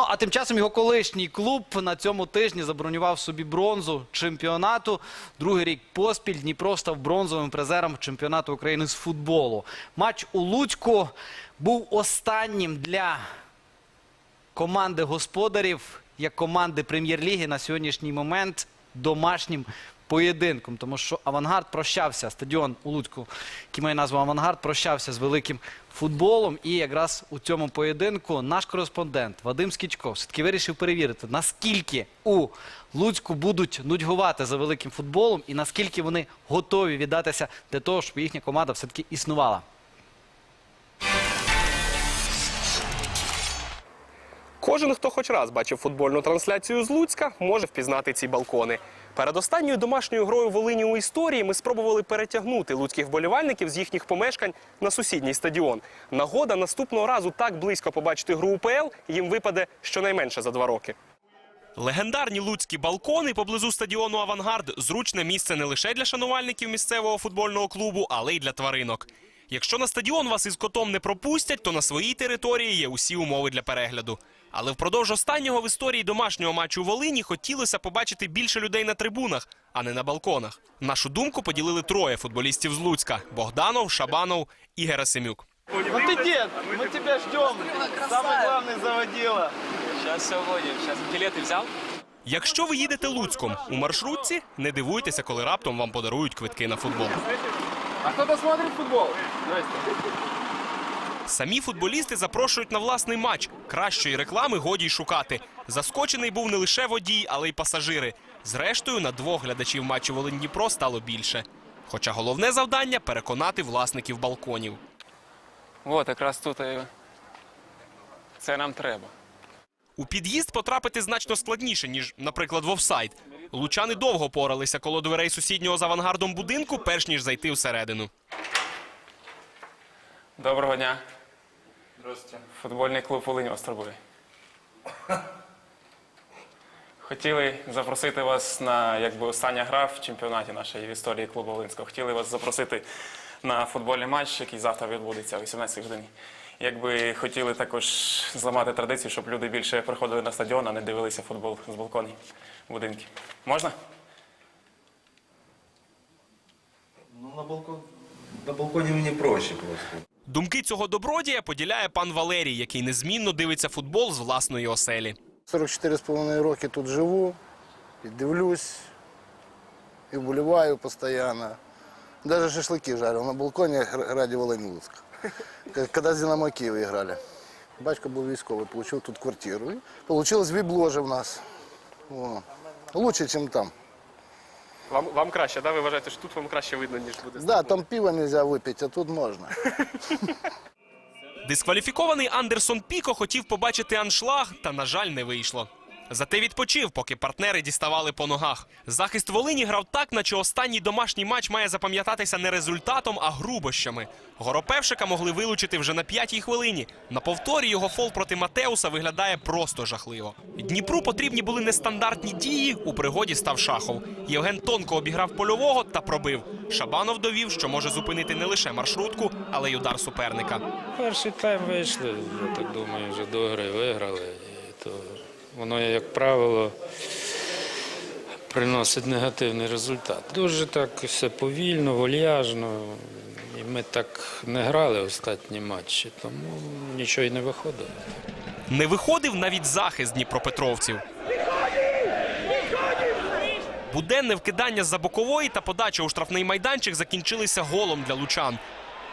Ну, а тим часом його колишній клуб на цьому тижні забронював собі бронзу чемпіонату. Другий рік поспіль Дніпро став бронзовим призером чемпіонату України з футболу. Матч у Луцьку був останнім для команди господарів як команди прем'єр-ліги на сьогоднішній момент домашнім поєдинком, тому що Авангард прощався, стадіон у Луцьку, який має назву Авангард, прощався з великим футболом. І якраз у цьому поєдинку наш кореспондент Вадим Скічко все-таки вирішив перевірити, наскільки у Луцьку будуть нудьгувати за великим футболом і наскільки вони готові віддатися для того, щоб їхня команда все-таки існувала. Кожен, хто хоч раз бачив футбольну трансляцію з Луцька, може впізнати ці балкони. Перед останньою домашньою грою Волині у історії ми спробували перетягнути луцьких вболівальників з їхніх помешкань на сусідній стадіон. Нагода наступного разу так близько побачити гру УПЛ їм випаде щонайменше за два роки. Легендарні луцькі балкони поблизу стадіону Авангард зручне місце не лише для шанувальників місцевого футбольного клубу, але й для тваринок. Якщо на стадіон вас із котом не пропустять, то на своїй території є усі умови для перегляду. Але впродовж останнього в історії домашнього матчу у Волині хотілося побачити більше людей на трибунах, а не на балконах. Нашу думку поділили троє футболістів з Луцька: Богданов, Шабанов і Герасимюк. Ну ты дед, мы тебя ждем. Самый главный заводила. Сейчас все вводим. Сейчас билеты взял? Якщо ви їдете Луцьком у маршрутці, не дивуйтеся, коли раптом вам подарують квитки на футбол. А кто-то смотрит футбол? Здрасте. Самі футболісти запрошують на власний матч. Кращої реклами годі й шукати. Заскочений був не лише водій, але й пасажири. Зрештою, на двох глядачів матчу Волинь Дніпро стало більше. Хоча головне завдання переконати власників балконів. Вот, якраз тут і... Це нам треба. У під'їзд потрапити значно складніше, ніж, наприклад, в офсайд. Лучани довго поралися коло дверей сусіднього з авангардом будинку, перш ніж зайти всередину. Доброго дня. Здравствуйте. Футбольний клуб Волинь вас. Хотіли запросити вас на якби остання гра в чемпіонаті нашої в історії клубу Волинського. Хотіли вас запросити на футбольний матч, який завтра відбудеться о 18 годині. Якби хотіли також зламати традицію, щоб люди більше приходили на стадіон, а не дивилися футбол з балконів будинків. Можна? Ну, на балкон. На балконі мені проще просто. Думки цього добродія поділяє пан Валерій, який незмінно дивиться футбол з власної оселі. 44,5 роки тут живу, і дивлюсь, і вболіваю постійно. Даже шашлыки жарил на балконе ради Волынь-Луцка. Когда с Динамо Киев играли. Батько був військовий, получил тут квартиру. Получилось вип-ложа в нас. О. Лучше, чем там. Вам, вам краще, да? Ви вважаєте, що тут вам краще видно, ніж буде Да, там пиво нельзя выпить, а тут можно. Дискваліфікований Андерсон Піко хотів побачити аншлаг, та, на жаль, не вийшло. Зате відпочив, поки партнери діставали по ногах. Захист Волині грав так, наче останній домашній матч має запам'ятатися не результатом, а грубощами. Горопевшика могли вилучити вже на п'ятій хвилині. На повторі його фол проти Матеуса виглядає просто жахливо. Дніпру потрібні були нестандартні дії. У пригоді став шахов. Євген тонко обіграв польового та пробив. Шабанов довів, що може зупинити не лише маршрутку, але й удар суперника. Перший тайм вийшли, я так думаю, вже до гри виграли. Воно, як правило, приносить негативний результат. Дуже так все повільно, вольяжно. І ми так не грали останні матчі, тому нічого й не виходило. Не виходив навіть захист дніпропетровців. Буденне вкидання за бокової та подача у штрафний майданчик закінчилися голом для лучан.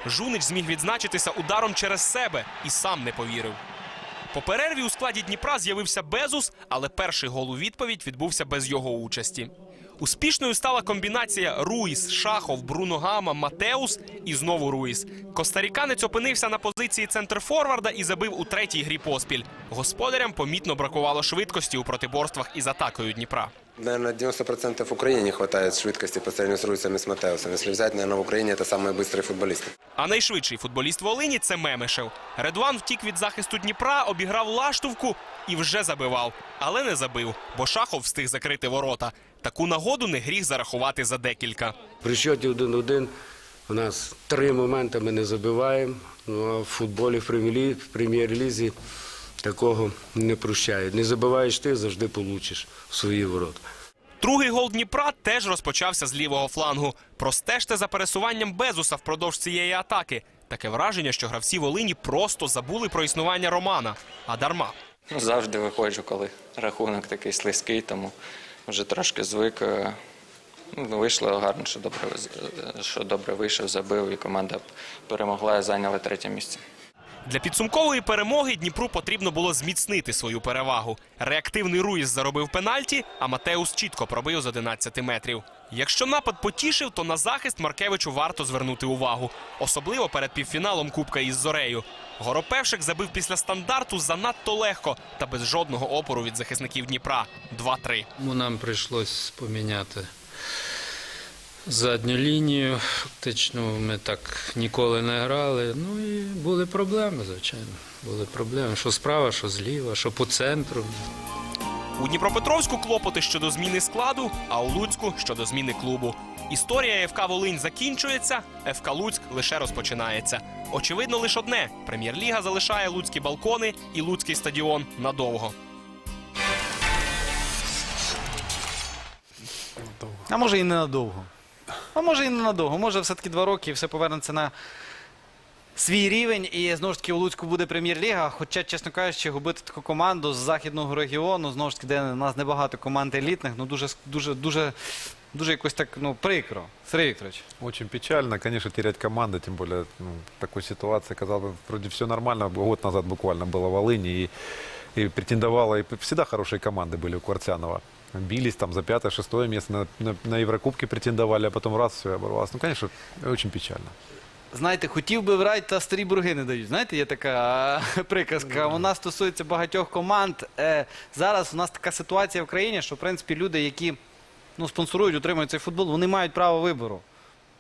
Жунич зміг відзначитися ударом через себе і сам не повірив. По перерві у складі Дніпра з'явився Безус, але перший гол у відповідь відбувся без його участі. Успішною стала комбінація Руїс, Шахов, Бруно Гама, Матеус і знову Руїс. Костаріканець опинився на позиції центрфорварда і забив у третій грі поспіль. Господарям помітно бракувало швидкості у протиборствах із атакою Дніпра. Наверное, 90% в Украине не хватает швидкости по сравнению с Руисом и с Матеусом. Если взять, наверное, в Украине это самые быстрые футболисты. А найшвидший футболіст Волині це Мемешев. Редуан втік від захисту Дніпра, обіграв лаштовку і вже забивав. Але не забив, бо Шахов встиг закрити ворота. Таку нагоду не гріх зарахувати за декілька. При счеті 1-1 у нас три моменти ми не забиваємо. Ну, а в футболі в прем'єр- в прем'єр-лізі такого не прощають. Не забиваєш ти, завжди получиш в свої ворота. Другий гол Дніпра теж розпочався з лівого флангу. Простежте за пересуванням Безуса впродовж цієї атаки. Таке враження, що гравці Волині просто забули про існування Романа. А дарма. Ну, завжди виходжу, коли рахунок такий слизький, тому вже трошки звик. Е, Ну, вийшло гарно, що добре, що добре вийшов, забив, і команда перемогла і зайняла третє місце. Для підсумкової перемоги Дніпру потрібно було зміцнити свою перевагу. Реактивний Руїс заробив пенальті, а Матеус чітко пробив з 11 метрів. Якщо напад потішив, то на захист Маркевичу варто звернути увагу, особливо перед півфіналом Кубка із Зорею. Горопевшик забив після стандарту занадто легко та без жодного опору від захисників Дніпра. 2-3. Тому нам прийшлось поміняти задню лінію. Фактично ми так ніколи не грали. Ну і були проблеми, звичайно. Були проблеми. Що справа, що зліва, що по центру. У Дніпропетровську клопоти щодо зміни складу, а у Луцьку щодо зміни клубу. Історія ФК Волинь закінчується, ФК Луцьк лише розпочинається. Очевидно, лише одне: прем'єр-ліга залишає луцькі балкони і луцький стадіон надовго. А може і ненадовго. А може і ненадовго. Може все-таки два роки і все повернеться на свій рівень. І знову ж таки у Луцьку буде прем'єр-ліга. Хоча, чесно кажучи, губити таку команду з західного регіону, знову ж таки, де у нас небагато команд елітних, ну дуже, дуже, дуже, дуже якось так ну, прикро. Сергій Вікторович. Очень печально, конечно, терять команды, тем более ну, в такой ситуации. Казалось бы, вроде все нормально. Год назад буквально было в Волыни и, и претендовала, и всегда хорошие команды были у Квартянова. Бились там за пятое, шестое место, на, на, на Еврокубке претендовали, а потом раз, все оборвалось. Ну, конечно, очень печально. Знаєте, хотів би в рай, та старі бурги не дають. Знаєте, є така е, приказка. Вона стосується багатьох команд. Е, зараз у нас така ситуація в країні, що в принципі люди, які ну, спонсорують, утримують цей футбол, вони мають право вибору.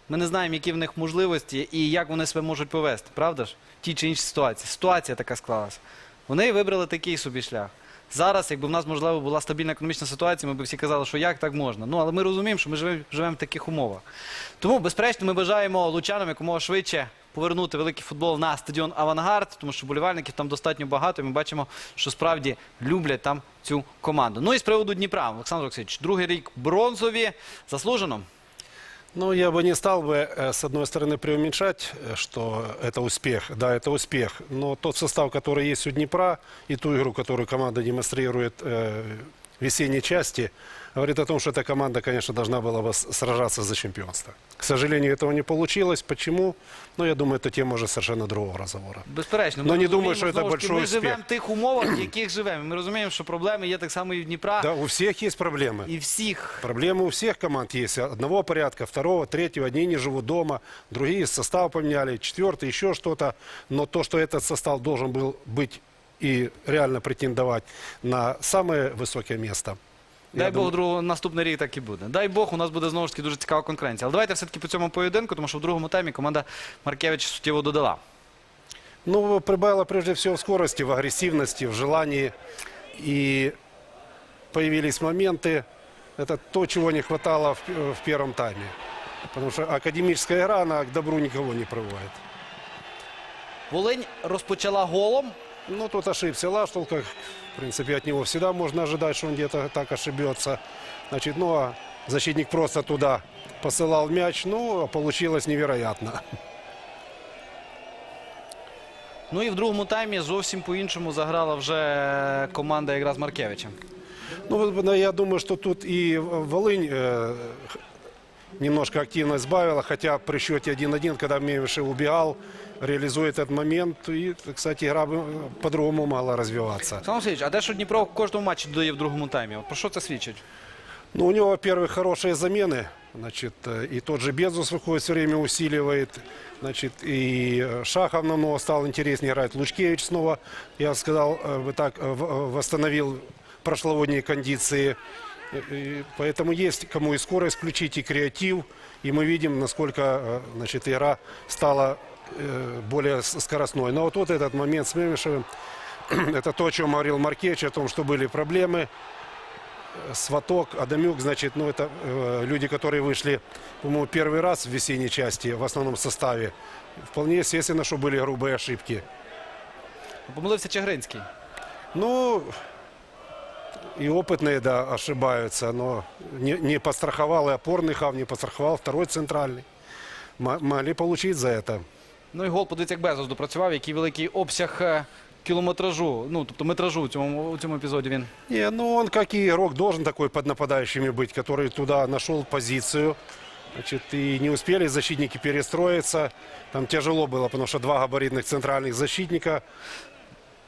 Ми не знаємо, які в них можливості і як вони себе можуть повести, правда ж? В тій чи іншій ситуації. Ситуація така склалася. Вони вибрали такий собі шлях. Зараз, якби в нас, можливо, була стабільна економічна ситуація, ми б всі казали, що як так можна. Ну, але ми розуміємо, що ми живемо, живемо в таких умовах. Тому, безперечно, ми бажаємо лучанам якомога швидше повернути великий футбол на стадіон Авангард, тому що болівальників там достатньо багато, і ми бачимо, що справді люблять там цю команду. Ну і з приводу Дніпра, Олександр Олексійович, другий рік бронзові, заслужено. Ну, я бы не стал бы, э, с одной стороны, преуменьшать, э, что это успех. Да, это успех. Но тот состав, который есть у Днепра, и ту игру, которую команда демонстрирует э, в весенней части, говорит о том, что эта команда, конечно, должна была бы с- сражаться за чемпионство. К сожалению, этого не получилось. Почему? Ну, я думаю, это тема уже совершенно другого разговора. Безперечно, Ну, ми не думаю, розуміємо, що це знову ж таки, большой Ми живемо успіх. в тих умовах, в яких живемо. Ми розуміємо, що проблеми є так само і в Дніпра, Да, у всех есть проблемы. і всіх. Проблемы у всех команд есть. Одного порядка, второго, третьего. Одни не живут дома, другие состав поменяли, четвертый, еще что-то. Но то, что этот состав должен был быть и реально претендовать на самое высокое место. Дай Бог, другого, наступний рік так і буде. Дай Бог, у нас буде знову ж таки дуже цікава конкуренція. Але давайте все-таки по цьому поєдинку, тому що в другому таймі команда Маркевич суттєво додала. Ну, прибавило прежде всего в скорости, в агрессивности, в желании. И появились моменты. Это то, чего не хватало в, в первом тайме. Потому что академическая игра, она к добру никого не приводит. Волинь розпочала голом. Ну, тут ошибся Лаштул, как, в принципе, от него всегда можно ожидать, что он где-то так ошибется. Значит, ну, а защитник просто туда посылал мяч, ну, а получилось невероятно. Ну і в другому таймі зовсім по-іншому заграла вже команда якраз Маркевича. Ну, вот, ну, я думаю, что тут и Волынь э, х- немножко активность сбавила, хотя при счете 1-1, когда Мевишев убегал, реализует этот момент. И, кстати, игра бы по-другому могла развиваться. Олександр Васильович, а де що Дніпро в кожному матчі додає в другому таймі? От про що це свідчить? Ну, у него, во-первых, хорошие замены. Значит, э, и тот же Безус выходит, все время усиливает. Значит, и э, Шахов намного стал интереснее играть. Лучкевич снова, я сказал, э, бы так, э, в- э, восстановил прошлогодние кондиции. Э, и Поэтому есть кому и скорость включить, и креатив. И мы видим, насколько э, значит, игра стала э, более с- скоростной. Но вот, вот этот момент с Мемешевым, это то, о чем говорил Маркевич, о том, что были проблемы. Сваток, Адамюк, значит, ну это э, люди, которые вышли, по-моему, первый раз в весенней части в основном составе. Вполне естественно, что были грубые ошибки. Помилився Чигринський. Ну, и опытные, да, ошибаются, но не, не подстраховал и опорный хав, не подстраховал второй центральный. М- могли получить за это. Ну і гол, подивіться, як Безос допрацював, який великий обсяг е, кілометражу, ну тобто метражу у цьому, у цьому епізоді він. Не, ну он как и игрок должен такой под нападающими быть, который туда нашел позицию. Значит, и не успели защитники перестроиться. Там тяжело было, потому что два габаритных центральных защитника.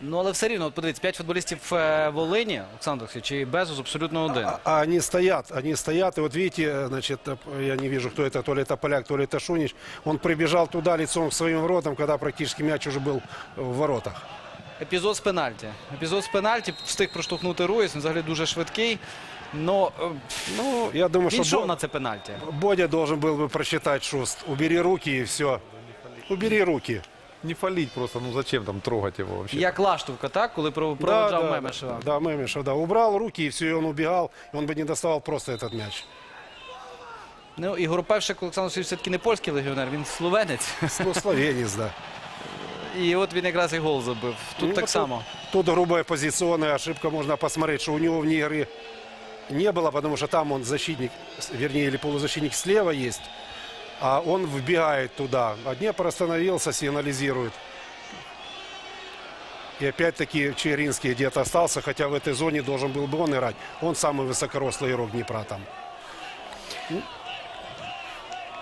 Ну але все рівно, от подивіться, п'ять футболістів е, Волині, Олександр Олексійович, і Безос абсолютно один. А, а они стоят, они стоят. И вот видите, э, значит, э, я не вижу, кто это, то ли это поляк, то ли это Шунич. Он прибежал туда лицом к своим воротам, когда практически мяч уже был в воротах. Епізод з пенальті. Епізод з пенальті встиг проштовхнути Руїс, він взагалі дуже швидкий. Но е, Ну, я думаю, він что йшов Бо- на це пенальті. Бодя должен был бы просчитать шуст. Убери руки и все. Убери руки. Не фалить просто, ну зачем там трогать его вообще? Як лаштовка, так, коли про- Да, проведжав да, Мемешева. Да, Мемешев, да. Убрал руки, и все, и он убегал. И он бы не доставал просто этот мяч. Ну, і Горопевшик Олександр Олексійович все-таки не польський легіонер, він словенець. Ну, словенец, да. І от він якраз і гол забив. Тут Ну, так вот само. Тут, тут грубая позиционная ошибка. Можно посмотреть, что у него вне игры не было, потому что там он защитник, с- вернее, или полузащитник слева есть. А он вбегает туда. А Днепр остановился, сигнализирует. И опять-таки Чигиринский где-то остался, хотя в этой зоне должен был бы он играть. Он самый высокорослый игрок Днепра там.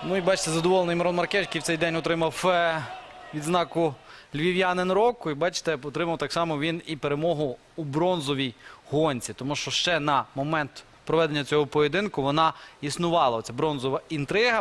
Ну і бачите, задоволений Мирон Маркевич, який в цей день отримав е, відзнаку львів'янин року. І бачите, отримав так само він і перемогу у бронзовій гонці. Тому що ще на момент проведення цього поєдинку вона існувала. Оця бронзова інтрига.